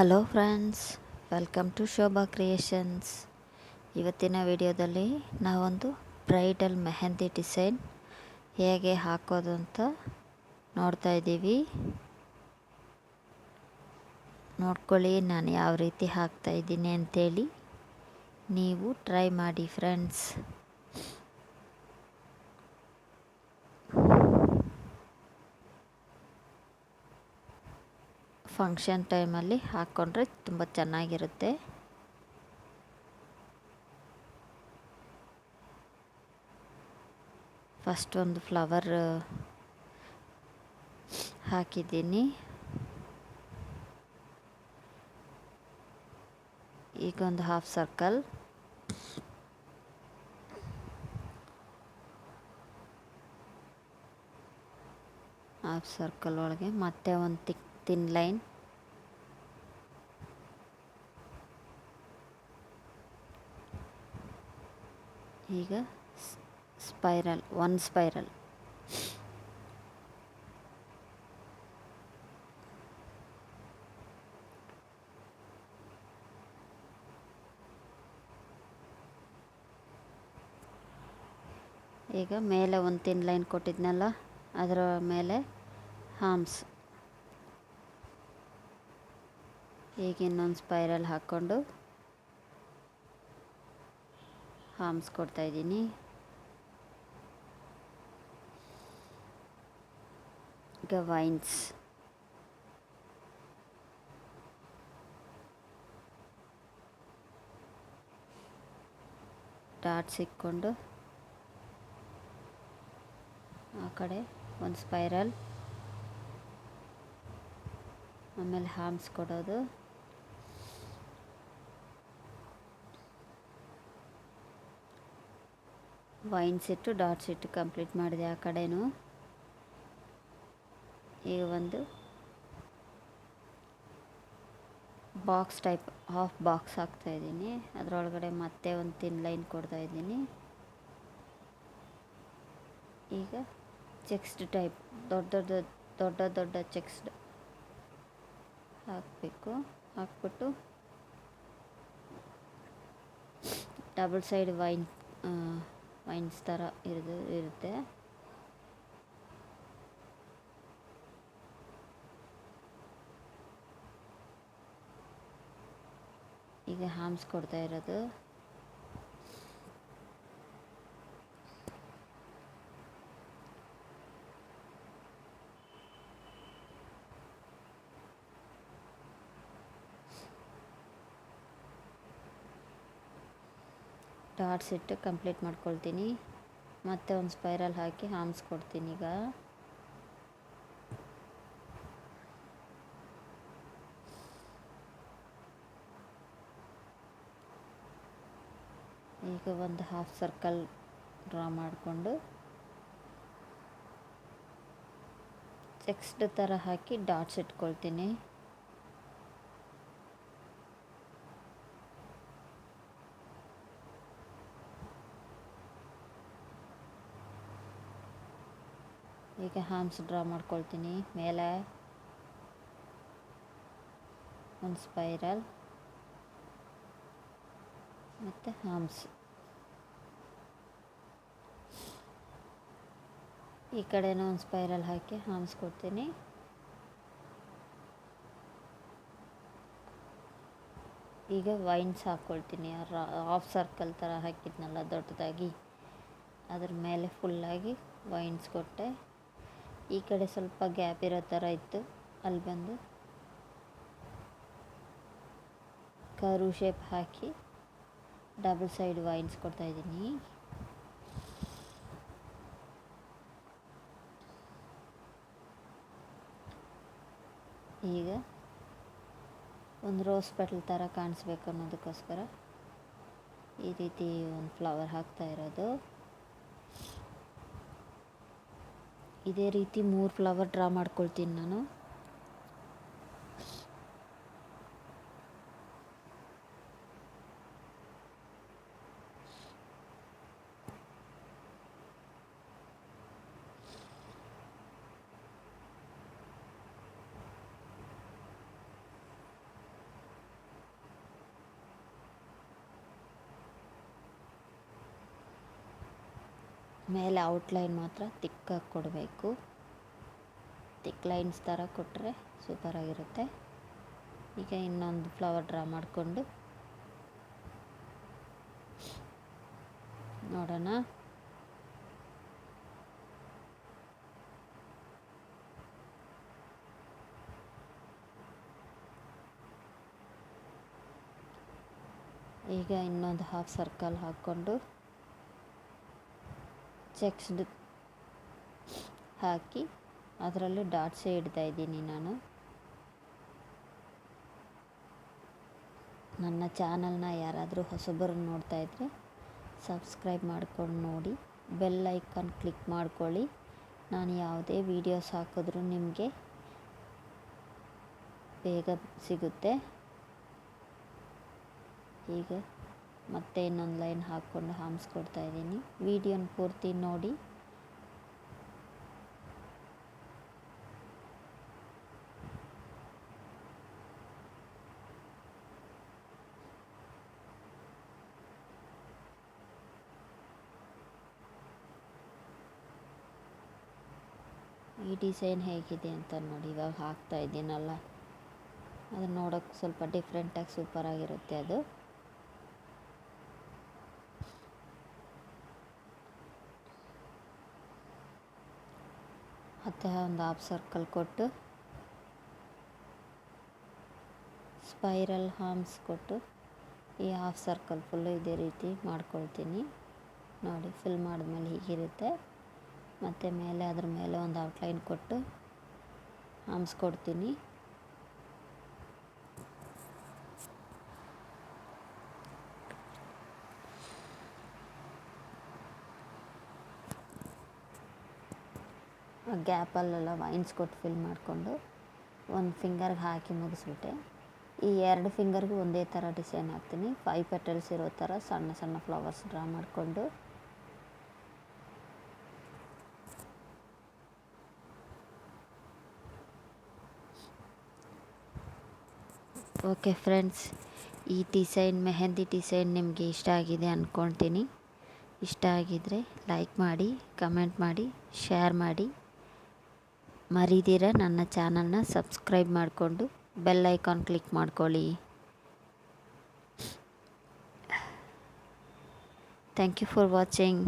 Hello friends welcome to Shobha creations ಇವತ್ತಿನ ವಿಡಿಯೋದಲ್ಲಿ ನಾವೊಂದು ಬ್ರೈಡಲ್ ಮೆಹಂದಿ ಡಿಸೈನ್ ಹೇಗೆ ಹಾಕೋದು ಅಂತ ನೋಡ್ತಾ ಇದ್ದೀವಿ. ನೋಡ್ಕೊಳ್ಳಿ, ನಾನು ಯಾವ ರೀತಿ ಹಾಕ್ತಾ ಇದ್ದೀನಿ ಅಂತೇಳಿ. ನೀವು ಟ್ರೈ ಮಾಡಿ ಫ್ರೆಂಡ್ಸ್ ಫಂಕ್ಷನ್ ಟೈಮಲ್ಲಿ ಹಾಕ್ಕೊಂಡ್ರೆ ತುಂಬ ಚೆನ್ನಾಗಿರುತ್ತೆ. ಫಸ್ಟ್ ಒಂದು ಫ್ಲವರ್ ಹಾಕಿದ್ದೀನಿ. ಈಗ ಒಂದು ಹಾಫ್ ಸರ್ಕಲ್ ಹಾಫ್ ಸರ್ಕಲ್ ಒಳಗೆ ಮತ್ತೆ ಒಂದು ತಿಕ್ ತಿನ್ ಲೈನ್. ಈಗ ಸ್ಪೈರಲ್, ಒನ್ ಸ್ಪೈರಲ್. ಈಗ ಮೇಲೆ ಒಂದು ತಿನ್ ಲೈನ್ ಕೊಟ್ಟಿದ್ನಲ್ಲ, ಅದರ ಮೇಲೆ ಹಾಮ್ಸ್. ಈಗ ಇನ್ನೊಂದು ಸ್ಪೈರಲ್ ಹಾಕ್ಕೊಂಡು ಹಾಮ್ಸ್ ಕೊಡ್ತಾಯಿದ್ದೀನಿ ಈಗ ವೈನ್ಸ್ ಡಾಟ್ಸ್ ಇಕ್ಕೊಂಡು ಆ ಕಡೆ ಒಂದು ಸ್ಪೈರಲ್. ಆಮೇಲೆ ಹಾಮ್ಸ್ ಕೊಡೋದು. ವೈನ್ಸ್ ಇಟ್ಟು ಡಾಟ್ಸ್ ಇಟ್ಟು ಕಂಪ್ಲೀಟ್ ಮಾಡಿದೆ ಆ ಕಡೆನೂ. ಈಗ ಒಂದು ಬಾಕ್ಸ್ ಟೈಪ್, ಹಾಫ್ ಬಾಕ್ಸ್ ಹಾಕ್ತಾಯಿದ್ದೀನಿ ಅದರೊಳಗಡೆ ಮತ್ತೆ ಒಂದು ತಿನ್ ಲೈನ್ ಕೊಡ್ತಾ ಕೊಡ್ತಾಯಿದ್ದೀನಿ ಈಗ ಚೆಕ್ಸ್ಡ್ ಟೈಪ್, ದೊಡ್ಡ ದೊಡ್ಡ ದೊಡ್ಡ ದೊಡ್ಡ ಚೆಕ್ಸ್ಡ್ ಹಾಕಬೇಕು. ಹಾಕ್ಬಿಟ್ಟು ಡಬಲ್ ಸೈಡ್ ವೈನ್ ವೈನ್ಸ್ ಥರ ಇರೋದು ಇರುತ್ತೆ. ಈಗ ಹಾಮ್ಸ್ ಕೊಡ್ತಾ ಇರೋದು. ಡಾಟ್ಸ್ ಇಟ್ಟು ಕಂಪ್ಲೀಟ್ ಮಾಡ್ಕೊಳ್ತೀನಿ. ಮತ್ತೆ ಒಂದು ಸ್ಪೈರಲ್ ಹಾಕಿ ಹಾಮ್ಸ್ ಕೊಡ್ತೀನಿ ಈಗ. ಈಗ ಒಂದು ಹಾಫ್ ಸರ್ಕಲ್ ಡ್ರಾ ಮಾಡಿಕೊಂಡು ಚೆಕ್ಸ್ಡ್ ಥರ ಹಾಕಿ ಡಾಟ್ಸ್ ಇಟ್ಕೊಳ್ತೀನಿ. ಈಗ ಹಾಮ್ಸ್ ಡ್ರಾ ಮಾಡ್ಕೊಳ್ತೀನಿ. ಮೇಲೆ ಒಂದು ಸ್ಪೈರಲ್ ಮತ್ತು ಹಾಮ್ಸ್ ಈ ಕಡೆನೂ ಒಂದು ಸ್ಪೈರಲ್ ಹಾಕಿ ಹಾಮ್ಸ್ ಕೊಡ್ತೀನಿ. ಈಗ ವೈನ್ಸ್ ಹಾಕ್ಕೊಳ್ತೀನಿ ಹಾಫ್ ಸರ್ಕಲ್ ಥರ ಹಾಕಿದ್ನಲ್ಲ ದೊಡ್ಡದಾಗಿ. ಅದ್ರ ಮೇಲೆ ಫುಲ್ಲಾಗಿ ವೈನ್ಸ್ ಕೊಟ್ಟೆ. ಈ ಕಡೆ ಸ್ವಲ್ಪ ಗ್ಯಾಪ್ ಇರೋ ಥರ ಇತ್ತು. ಅಲ್ಲಿ ಬಂದು ಕರು ಶೇಪ್ ಹಾಕಿ ಡಬಲ್ ಸೈಡ್ ವೈನ್ಸ್ ಕೊಡ್ತಾಯಿದ್ದೀನಿ ಈಗ ಒಂದು ರೋಸ್ ಪೆಟಲ್ ಥರ ಕಾಣಿಸ್ಬೇಕು ಅನ್ನೋದಕ್ಕೋಸ್ಕರ ಈ ರೀತಿ ಒಂದು ಫ್ಲವರ್ ಹಾಕ್ತಾ ಇರೋದು. ಇದೇ ರೀತಿ ಮೂರು ಫ್ಲವರ್ ಡ್ರಾ ಮಾಡ್ಕೊಳ್ತೀನಿ ನಾನು. ಮೇಲೆ ಔಟ್ಲೈನ್ ಮಾತ್ರ ತಿಕ್ಕಾಗಿ ಕೊಡಬೇಕು. ತಿಕ್ ಲೈನ್ಸ್ ಥರ ಕೊಟ್ಟರೆ ಸೂಪರಾಗಿರುತ್ತೆ ಈಗ ಇನ್ನೊಂದು ಫ್ಲವರ್ ಡ್ರಾ ಮಾಡಿಕೊಂಡು ನೋಡೋಣ. ಈಗ ಇನ್ನೊಂದು ಹಾಫ್ ಸರ್ಕಲ್ ಹಾಕ್ಕೊಂಡು ಚೆಕ್ಸ್ಡ್ ಹಾಕಿ ಅದರಲ್ಲೂ ಡಾಟ್ಸೇ ಇಡ್ತಾ ಇದ್ದೀನಿ ನಾನು. ನನ್ನ ಚಾನಲ್ನ ಯಾರಾದರೂ ಹೊಸಬರು ನೋಡ್ತಾ ಇದ್ದರೆ ಸಬ್ಸ್ಕ್ರೈಬ್ ಮಾಡ್ಕೊಂಡು ನೋಡಿ. ಬೆಲ್ ಐಕಾನ್ ಕ್ಲಿಕ್ ಮಾಡ್ಕೊಳ್ಳಿ. ನಾನು ಯಾವುದೇ ವೀಡಿಯೋಸ್ ಹಾಕಿದ್ರೂ ನಿಮಗೆ ಬೇಗ ಸಿಗುತ್ತೆ. ಈಗ ಮತ್ತೆ ಇನ್ನೊಂದು ಲೈನ್ ಹಾಕ್ಕೊಂಡು ಹಾಮ್ಸ್ಕೊಡ್ತಾ ಇದ್ದೀನಿ. ವಿಡಿಯೋನ ಪೂರ್ತಿ ನೋಡಿ. ಈ ಡಿಸೈನ್ ಹೇಗಿದೆ ಅಂತ ನೋಡಿ, ಇವಾಗ ಹಾಕ್ತಾ ಇದ್ದೀನಲ್ಲ. ಅದು ನೋಡೋಕ್ಕೆ ಸ್ವಲ್ಪ ಡಿಫ್ರೆಂಟಾಗಿ ಸೂಪರಾಗಿರುತ್ತೆ ಅದು. ಮತ್ತು ಒಂದು ಹಾಫ್ ಸರ್ಕಲ್ ಕೊಟ್ಟು ಸ್ಪೈರಲ್ ಹಾರ್ಮ್ಸ್ ಕೊಟ್ಟು ಈ ಹಾಫ್ ಸರ್ಕಲ್ ಫುಲ್ಲು ಇದೇ ರೀತಿ ಮಾಡ್ಕೊಳ್ತೀನಿ. ನೋಡಿ ಫಿಲ್ ಮಾಡಿದ್ಮೇಲೆ ಹೀಗಿರುತ್ತೆ. ಮತ್ತು ಮೇಲೆ ಅದ್ರ ಮೇಲೆ ಒಂದು ಔಟ್ಲೈನ್ ಕೊಟ್ಟು ಹಾಮ್ಸ್ ಕೊಡ್ತೀನಿ. ಗ್ಯಾಪಲ್ಲೆಲ್ಲ ವೈನ್ಸ್ ಕೊಟ್ಟು ಫಿಲ್ ಮಾಡಿಕೊಂಡು ಒಂದು ಫಿಂಗರ್ಗೆ ಹಾಕಿ ಮುಗಿಸ್ಬಿಟ್ಟೆ. ಈ ಎರಡು ಫಿಂಗರ್ಗೂ ಒಂದೇ ಥರ ಡಿಸೈನ್ ಹಾಕ್ತೀನಿ. ಫೈವ್ ಪೆಟಲ್ಸ್ ಇರೋ ಥರ ಸಣ್ಣ ಸಣ್ಣ ಫ್ಲವರ್ಸ್ ಡ್ರಾ ಮಾಡಿಕೊಂಡು. ಓಕೆ ಫ್ರೆಂಡ್ಸ್, ಈ ಡಿಸೈನ್, ಮೆಹಂದಿ ಡಿಸೈನ್ ನಿಮಗೆ ಇಷ್ಟ ಆಗಿದೆ ಅಂದ್ಕೊಳ್ತೀನಿ ಇಷ್ಟ ಆಗಿದರೆ ಲೈಕ್ ಮಾಡಿ, ಕಮೆಂಟ್ ಮಾಡಿ, ಶೇರ್ ಮಾಡಿ. ಮರಿದಿರ ನನ್ನ ಚಾನಲ್ನ ಸಬ್ಸ್ಕ್ರೈಬ್ ಮಾಡಿಕೊಂಡು ಬೆಲ್ ಐಕಾನ್ ಕ್ಲಿಕ್ ಮಾಡ್ಕೊಳ್ಳಿ. Thank you for watching